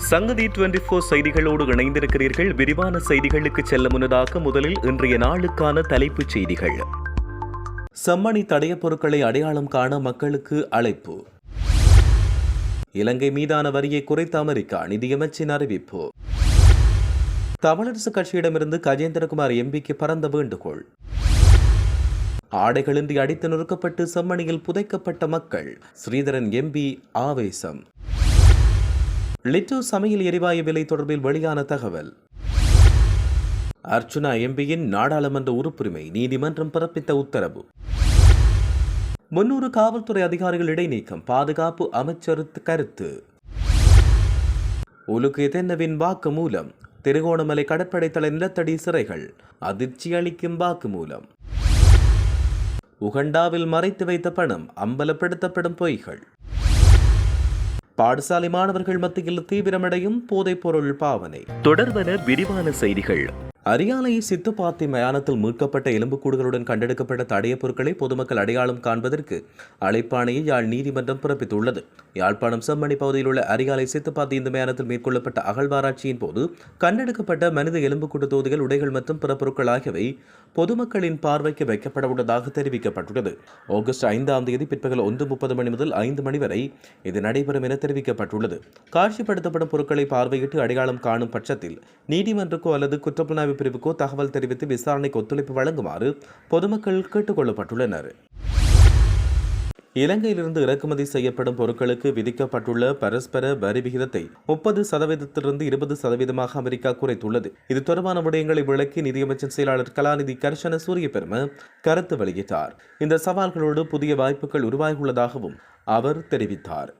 சங்கதி twenty four செய்திகளோடு இணைந்திருக்கிறீர்கள். விரிவான செய்திகளுக்கு செல்ல முன்னதாக முதலில் இன்றைய நாளுக்கான தலைப்புச் செய்திகள். செம்மணி தடயப் பொருட்களை அடையாளம் காண மக்களுக்கு அழைப்பு. இலங்கை மீதான வரியை குறைத்த அமெரிக்கா நிதியமைச்சின் அறிவிப்பு. தமிழரசு கட்சியிடமிருந்து கஜேந்திரகுமார் எம்பிக்கு பறந்த வேண்டுகோள். ஆடைகளின்றி அடித்து நொறுக்கப்பட்டு செம்மணியில் புதைக்கப்பட்ட மக்கள். ஸ்ரீதரன் எம்பி ஆவேசம். லிட்டோ சமையல் எரிவாயு விலை தொடர்பில் வெளியான தகவல். அர்ச்சுனா எம்பியின் நாடாளுமன்ற உறுப்புரிமை நீதிமன்றம் பிறப்பித்த உத்தரவு. முன்னூறு காவல்துறை அதிகாரிகள் இடைநீக்கம் பாதுகாப்பு அமைச்சர் கருத்து. உலுக்கு தென்னவின் வாக்கு மூலம் திருகோணமலை கடற்படை தலை நிலத்தடி சிறைகள் அதிர்ச்சி அளிக்கும் வாக்கு மூலம். உகண்டாவில் மறைத்து வைத்த பணம் அம்பலப்படுத்தப்படும் பொய்கள். பாடசாலை மாணவர்கள் மத்தியில் தீவிரமடையும் போதைப் பொருள் பாவனை. தொடர்வன விரிவான செய்திகள். அரியாலை சித்துப்பாத்தி மயானத்தில் மீட்கப்பட்ட எலும்புக்கூடுகளுடன் கண்டெடுக்கப்பட்ட தடைய பொருட்களை பொதுமக்கள் அடையாளம் காண்பதற்கு அழைப்பாணையை யாழ் நீதிமன்றம் பிறப்பித்துள்ளது. யாழ்ப்பாணம் செம்மணி பகுதியில் உள்ள அரியாலை சித்துப்பாத்தி இந்த மயானத்தில் மேற்கொள்ளப்பட்ட அகழ்வாராய்ச்சியின் போது கண்டெடுக்கப்பட்ட மனித எலும்புக்கூடு தொகுதிகள் உடைகள் மற்றும் பிற பொருட்கள் ஆகியவை பொதுமக்களின் பார்வைக்கு வைக்கப்பட உள்ளதாக தெரிவிக்கப்பட்டுள்ளது. ஆகஸ்ட் ஐந்தாம் தேதி பிற்பகல் ஒன்று முப்பது மணி முதல் ஐந்து மணி வரை இது நடைபெறும் என தெரிவிக்கப்பட்டுள்ளது. காட்சிப்படுத்தப்படும் பொருட்களை பார்வையிட்டு அடையாளம் காணும் பட்சத்தில் நீதிமன்றக்கோ அல்லது குற்றப்புலனாய்வு பிரிவுக்கோ தகவல் தெரிவித்து விசாரணைக்கு ஒத்துழைப்பு வழங்குமாறு பொதுமக்கள் கேட்டுக் கொள்ளப்பட்டுள்ளனர் இலங்கையிலிருந்து இறக்குமதி செய்யப்படும் பொருட்களுக்கு விதிக்கப்பட்டுள்ள பரஸ்பர வரி விகிதத்தை முப்பது சதவீதத்திலிருந்து இருபது சதவீதமாக அமெரிக்கா குறைத்துள்ளது. இது தொடர்பான விடயங்களை விளக்கி நிதியமைச்சர் செயலாளர் கலாநிதி கர்ஷன சூரியபெரும கருத்து வெளியிட்டார். இந்த சவால்களோடு புதிய வாய்ப்புகள் உருவாகியுள்ளதாகவும் அவர் தெரிவித்தார்.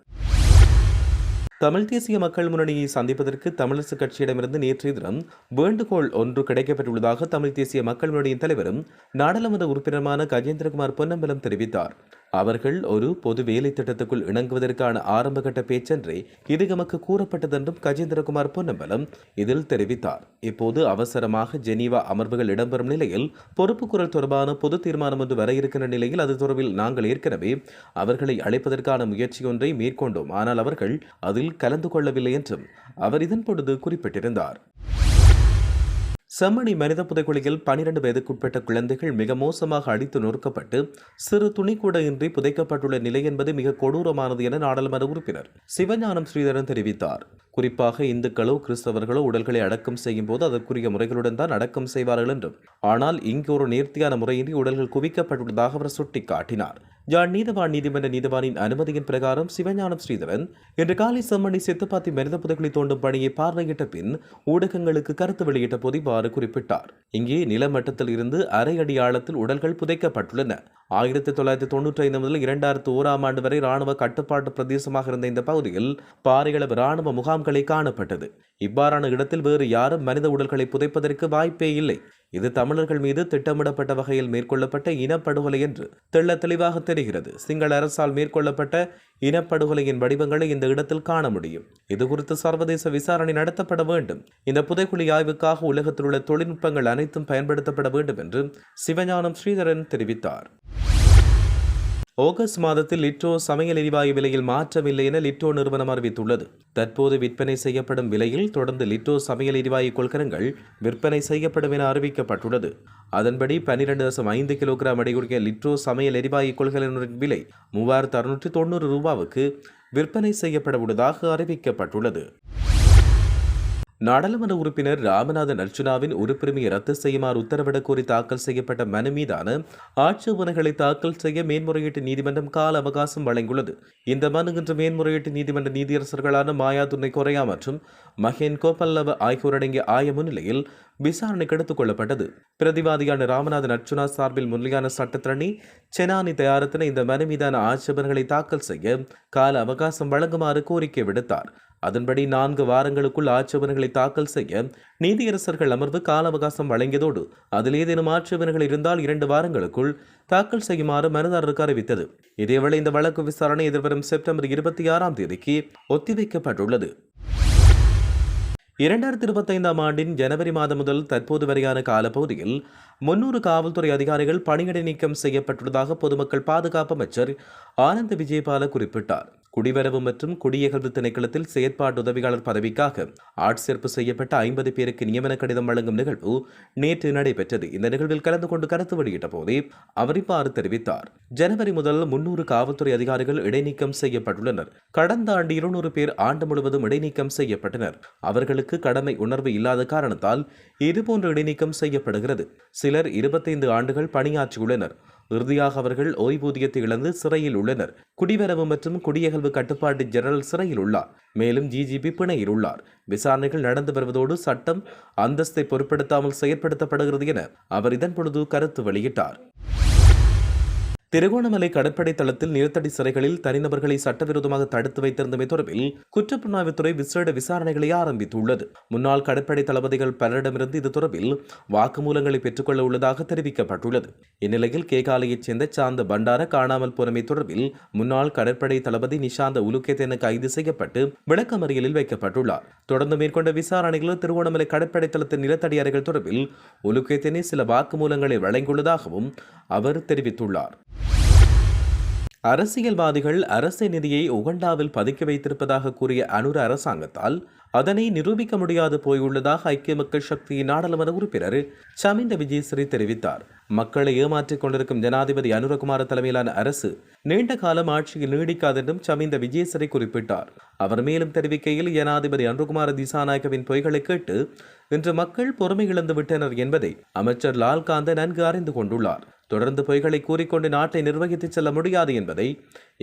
தமிழ் தேசிய மக்கள் முன்னணியை சந்திப்பதற்கு தமிழரசு கட்சியிடமிருந்து நேற்றைய தினம் வேண்டுகோள் ஒன்று கிடைக்கப்பட்டுள்ளதாக தமிழ் தேசிய மக்கள் முன்னணியின் தலைவரும் நாடாளுமன்ற உறுப்பினருமான கஜேந்திரகுமார் பொன்னம்பலம் தெரிவித்தார். அவர்கள் ஒரு பொது வேலை திட்டத்துக்குள் இணங்குவதற்கான ஆரம்பகட்ட பேச்சென்றே இது எமக்கு கூறப்பட்டதென்றும் கஜேந்திரகுமார் பொன்னம்பலம் இதில் தெரிவித்தார். இப்போது அவசரமாக ஜெனீவா அமர்வுகள் இடம்பெறும் நிலையில் பொறுப்பு குரல் தொடர்பான பொது தீர்மானம் ஒன்று வர இருக்கின்ற நிலையில் அது தொடர்பில் நாங்கள் ஏற்கனவே அவர்களை அழைப்பதற்கான முயற்சி ஒன்றை மேற்கொண்டோம். ஆனால் அவர்கள் அதில் கலந்து கொள்ளவில்லை என்றும் அவர் இதன் பொழுது குறிப்பிட்டிருந்தார். செம்மணி மனித புதைக்குழியில் பனிரெண்டு வயதுக்குட்பட்ட குழந்தைகள் மிக மோசமாக அடித்து நொறுக்கப்பட்டு சிறு துணி கூட இன்றி புதைக்கப்பட்டுள்ள நிலை என்பது மிக கொடூரமானது என நாடாளுமன்ற உறுப்பினர் சிவஞானம் ஸ்ரீதரன் தெரிவித்தார். குறிப்பாக இந்துக்களோ கிறிஸ்தவர்களோ உடல்களை அடக்கம் செய்யும் போது அதற்குரிய முறைகளுடன் தான் அடக்கம் செய்வார்கள் என்றும் ஆனால் இங்கு ஒரு நேர்த்தியான முறையின்றி உடல்கள் குவிக்கப்பட்டுள்ளதாக அவர் சுட்டிக்காட்டினார். ஜான் நீதவான் நீதிமன்ற நீதிவானின் அனுமதியின் பிரகாரம் சிவஞானம் ஸ்ரீதரன் இன்று காலை செம்மணி சித்துப்பாத்தி மனித புதைக்குழி தோண்டும் பணியை பார்வையிட்ட பின் ஊடகங்களுக்கு கருத்து வெளியிட்ட போது இவ்வாறு குறிப்பிட்டார். இங்கே நிலமட்டத்தில் இருந்து அரை அடி ஆழத்தில் உடல்கள் புதைக்கப்பட்டுள்ளன. ஆயிரத்தி தொள்ளாயிரத்தி தொண்ணூற்றி ஐந்து முதல் இரண்டாயிரத்து ஓராம் ஆண்டு வரை ராணுவ கட்டுப்பாட்டு பிரதேசமாக இருந்த இந்த பகுதியில் பாறைகளவு ராணுவ முகாம்களை காணப்பட்டது. இவ்வாறான இடத்தில் வேறு யாரும் மனித உடல்களை புதைப்பதற்கு வாய்ப்பே இல்லை. இது தமிழர்கள் மீது திட்டமிடப்பட்ட வகையில் மேற்கொள்ளப்பட்ட இனப்படுகொலை என்று தெள்ள தெளிவாக தெரிகிறது. சிங்கள அரசால் மேற்கொள்ளப்பட்ட இனப்படுகொலையின் வடிவங்களை இந்த இடத்தில் காண முடியும். இது குறித்து சர்வதேச விசாரணை நடத்தப்பட வேண்டும். இந்த புதைக்குழி ஆய்வுக்காக உலகத்தில் உள்ள தொழில்நுட்பங்கள் அனைத்தும் பயன்படுத்தப்பட வேண்டும் என்று சிவஞானம் ஸ்ரீதரன் தெரிவித்தார். ஆகஸ்ட் மாதத்தில் லிட்ரோ சமையல் எரிவாயு விலையில் மாற்றமில்லை என லிட்ரோ நிறுவனம் அறிவித்துள்ளது. தற்போது விற்பனை செய்யப்படும் விலையில் தொடர்ந்து லிட்ரோ சமையல் எரிவாயு கொள்கலங்கள் விற்பனை செய்யப்படும் என அறிவிக்கப்பட்டுள்ளது. அதன்படி பன்னிரண்டு தசம் ஐந்து கிலோகிராம் அடையுடைய லிட்ரோ சமையல் எரிவாயு கொள்கலனின் விலை மூவாயிரத்து அறுநூற்றி தொண்ணூறு ரூபாவுக்கு விற்பனை செய்யப்பட உள்ளதாக அறிவிக்கப்பட்டுள்ளது. நாடாளுமன்ற உறுப்பினர் ராமநாதன் அர்ச்சுனாவின் உறுப்புரிமையை ரத்து செய்யுமாறு உத்தரவிடக் கோரி தாக்கல் செய்யப்பட்ட மனு மீதான ஆட்சேபனைகளை தாக்கல் செய்ய மேன்முறையீட்டு நீதிமன்றம் கால அவகாசம் வழங்கியுள்ளது. இந்த மனு இன்று மேன்முறையீட்டு நீதிமன்ற நீதியரசர்களான மாயா துணை கொரையா மற்றும் மகேன் கோபல்லவ ஆகியோர் அடங்கிய ஆய முன்னிலையில் விசாரணைக்கு எடுத்துக் கொள்ளப்பட்டது. பிரதிவாதியான ராமநாதன் அர்ச்சுனா சார்பில் முன்னிலையான சட்டத்திரணி செனானி தயாரத்தின இந்த மனு மீதான ஆட்சேபனைகளை தாக்கல் செய்ய கால அவகாசம் வழங்குமாறு கோரிக்கை விடுத்தார். அதன்படி நான்கு வாரங்களுக்குள் ஆட்சேபனைகளை தாக்கல் செய்ய நீதியரசர்கள் அமர்வு கால அவகாசம் வழங்கியதோடு அதில் ஏதேனும் ஆட்சேபனைகள் இருந்தால் இரண்டு வாரங்களுக்குள் தாக்கல் செய்யுமாறு மனுதாரருக்கு அறிவித்தது. இதேவேளை இந்த வழக்கு விசாரணை எதிர்வரும் செப்டம்பர் இருபத்தி ஆறாம் தேதிக்கு ஒத்திவைக்கப்பட்டுள்ளது. இரண்டாயிரத்தி இருபத்தைந்தாம் ஆண்டின் ஜனவரி மாதம் முதல் தற்போது வரையான காலப்பகுதியில் முன்னூறு காவல்துறை அதிகாரிகள் பணியிடை நீக்கம் செய்யப்பட்டுள்ளதாக பொதுமக்கள் பாதுகாப்பு அமைச்சர் ஆனந்த் விஜயபால குறிப்பிட்டார். குடிவரவு மற்றும் குடியகழ்வு திணைக்களத்தில் செயற்பாட்டு உதவியாளர் பதவிக்காக ஆட்சேர்ப்பு செய்யப்பட்ட ஐம்பது பேருக்கு நியமன கடிதம் வழங்கும் நிகழ்வு நேற்று நடைபெற்றது. இந்த நிகழ்வில் கலந்து கொண்டு கருத்து வெளியிட்ட போதே அவர் இவ்வாறு தெரிவித்தார். ஜனவரி முதல் முன்னூறு காவல்துறை அதிகாரிகள் இடைநீக்கம் செய்யப்பட்டுள்ளனர். கடந்த ஆண்டு இருநூறு பேர் ஆண்டு முழுவதும் இடைநீக்கம் செய்யப்பட்டனர். அவர்களுக்கு கடமை உணர்வு இல்லாத காரணத்தால் இதுபோன்று இடைநீக்கம் செய்யப்படுகிறது. சிலர் இருபத்தைந்து ஆண்டுகள் பணியாற்றியுள்ளனர். இறுதியாக அவர்கள் ஓய்வூதியத்தை இழந்து சிறையில் உள்ளனர். குடிவரவு மற்றும் குடியகல்வு கட்டுப்பாட்டு ஜெனரல் சிறையில் உள்ளார். மேலும் ஜிஜிபி பிணையில் உள்ளார். விசாரணைகள் நடந்து வருவதோடு சட்டம் அந்தஸ்தை பொருட்படுத்தாமல் செயற்படுத்தப்படுகிறது என அவர் இதன் பொழுது கருத்து வெளியிட்டார். திருகோணமலை கடற்படை தளத்தில் நிலத்தடி சிறைகளில் தனிநபர்களை சட்டவிரோதமாக தடுத்து வைத்திருந்தமை தொடர்பில் குற்றப்புலனாய்வுத்துறை விசேட விசாரணைகளை ஆரம்பித்துள்ளது. முன்னாள் கடற்படை தளபதிகள் பலரிடமிருந்து இது தொடர்பில் வாக்குமூலங்களை பெற்றுக்கொள்ள உள்ளதாக தெரிவிக்கப்பட்டுள்ளது. இந்நிலையில் கேகாலையைச் சேர்ந்த சாந்த பண்டார காணாமல் போனமை தொடர்பில் முன்னாள் கடற்படை தளபதி நிஷாந்த உலுகேத் என கைது செய்யப்பட்டு விளக்கமறியலில் வைக்கப்பட்டுள்ளார். தொடர்ந்து மேற்கொண்ட விசாரணைகளில் திருகோணமலை கடற்படை தளத்தின் நிலத்தடி அறைகள் தொடர்பில் உலுகேத்தனே சில வாக்குமூலங்களை வழங்கியுள்ளதாகவும் அவர் தெரிவித்துள்ளார். அரசியல்வாதிகள் அரசு நிதியை உகண்டாவில் பதுக்கி வைத்திருப்பதாக கூறிய அனுர அரசாங்கத்தால் அதனை நிரூபிக்க முடியாது போயுள்ளதாக ஐக்கிய மக்கள் சக்தியின் நாடாளுமன்ற உறுப்பினர் சமிந்த விஜயஸ்ரீ தெரிவித்தார். மக்களை ஏமாற்றிக் கொண்டிருக்கும் ஜனாதிபதி அனுரகுமார தலைமையிலான அரசு நீண்ட காலம் ஆட்சியில் நீடிக்காதென்றும் சமிந்த விஜயஸ்ரீ குறிப்பிட்டார். அவர் மேலும் தெரிவிக்கையில் ஜனாதிபதி அனுரகுமார திசாநாயகவின் பொய்களை கேட்டு இன்று மக்கள் பொறுமை இழந்து விட்டனர் என்பதை அமைச்சர் லால்காந்த நன்கு அறிந்து கொண்டுள்ளார். தொடர்ந்து பொய்களை கூறிக்கொண்டு நாட்டை நிர்வகித்து செல்ல முடியாது என்பதை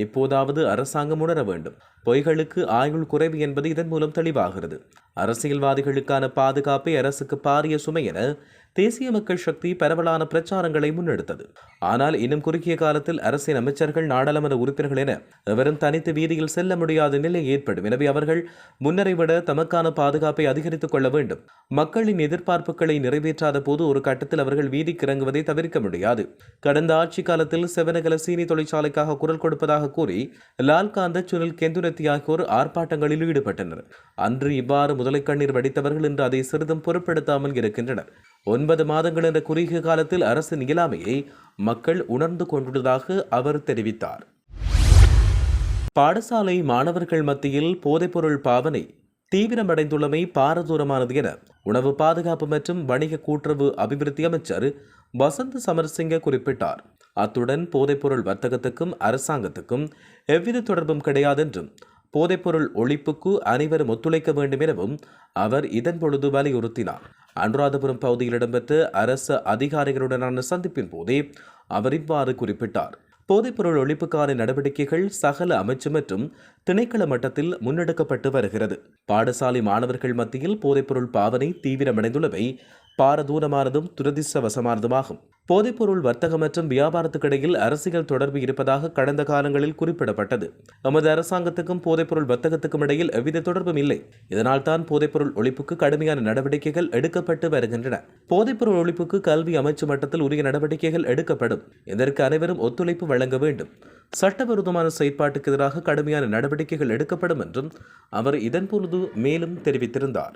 இப்போதாவது அரசாங்கம் உணர வேண்டும். பொய்களுக்கு ஆயுள் குறைவு என்பது இதன் மூலம் தெளிவாகிறது. அரசியல்வாதிகளுக்கான பாதுகாப்பை அரசுக்கு பாரிய சுமை என தேசிய மக்கள் சக்தி பரவலான பிரச்சாரங்களை முன்னெடுத்தது. ஆனால் இன்னும் குறுகிய காலத்தில் அரசின் அமைச்சர்கள் நாடாளுமன்ற உறுப்பினர்கள் என எவரும் தனித்து வீதியில் செல்ல முடியாத நிலை ஏற்படும். எனவே அவர்கள் முன்னரை விட தமக்கான பாதுகாப்பை அதிகரித்துக் கொள்ள வேண்டும். மக்களின் எதிர்பார்ப்புகளை நிறைவேற்றாத போது ஒரு கட்டத்தில் அவர்கள் வீதிக்கு இறங்குவதை தவிர்க்க முடியாது. கடந்த ஆட்சி காலத்தில் செவனகல சீனி தொழிற்சாலைக்காக குரல் கொடுப்பதாக கூறி லால்காந்த சுனில் கெந்துரத்தி ஆகியோர் ஆர்ப்பாட்டங்களில் ஈடுபட்டனர். அன்று இவ்வாறு முதலை கண்ணீர் வடித்தவர்கள் இன்று அதை சிறிதும் பொருட்படுத்தாமல் இருக்கின்றனர். ஒன்பது மாதங்கள் என்ற குறுகிய காலத்தில் அரசின் இயலாமையை மக்கள் உணர்ந்து கொண்டுள்ளதாக அவர் தெரிவித்தார். பாடசாலை மாணவர்கள் மத்தியில் போதைப்பொருள் பாவனை தீவிரமடைந்துள்ளமை பாரதூரமானது என உணவு பாதுகாப்பு மற்றும் வணிக கூட்டுறவு அபிவிருத்தி அமைச்சர் வசந்த் சமரசிங்க குறிப்பிட்டார். அத்துடன் போதைப்பொருள் வர்த்தகத்துக்கும் அரசாங்கத்துக்கும் எவ்வித தொடர்பும் கிடையாதென்றும் போதைப்பொருள் ஒழிப்புக்கு அனைவரும் ஒத்துழைக்க வேண்டும் எனவும் அவர் இதன் பொழுது வலியுறுத்தினார். அனுராதபுரம் பகுதியில் இடம்பெற்ற அரசு அதிகாரிகளுடனான சந்திப்பின் போதே அவர் இவ்வாறு குறிப்பிட்டார். போதைப்பொருள் ஒழிப்புக்கான நடவடிக்கைகள் சகல அமைச்சு மற்றும் திணைக்கள மட்டத்தில் முன்னெடுக்கப்பட்டு வருகிறது. பாடசாலை மாணவர்கள் மத்தியில் போதைப்பொருள் பாவனை தீவிரமடைந்துள்ளவை பாரதூரமானதும் துரதிர்ஷ்டவசமானதுமாகும். போதைப்பொருள் வர்த்தகம் மற்றும் வியாபாரத்துக்கிடையில் அரசியல் தொடர்பு இருப்பதாக கடந்த காலங்களில் குறிப்பிடப்பட்டது. நமது அரசாங்கத்துக்கும் போதைப்பொருள் வர்த்தகத்துக்கும் இடையில் எவ்வித தொடர்பும் இல்லை. இதனால் தான் போதைப்பொருள் ஒழிப்புக்கு கடுமையான நடவடிக்கைகள் எடுக்கப்பட்டு வருகின்றன. போதைப்பொருள் ஒழிப்புக்கு கல்வி அமைச்சு மட்டத்தில் உரிய நடவடிக்கைகள் எடுக்கப்படும். இதற்கு அனைவரும் ஒத்துழைப்பு வழங்க வேண்டும். சட்டவிரோதமான செயற்பாட்டுக்கு எதிராக கடுமையான நடவடிக்கைகள் எடுக்கப்படும் என்றும் அவர் இதன்பொழுது மேலும் தெரிவித்திருந்தார்.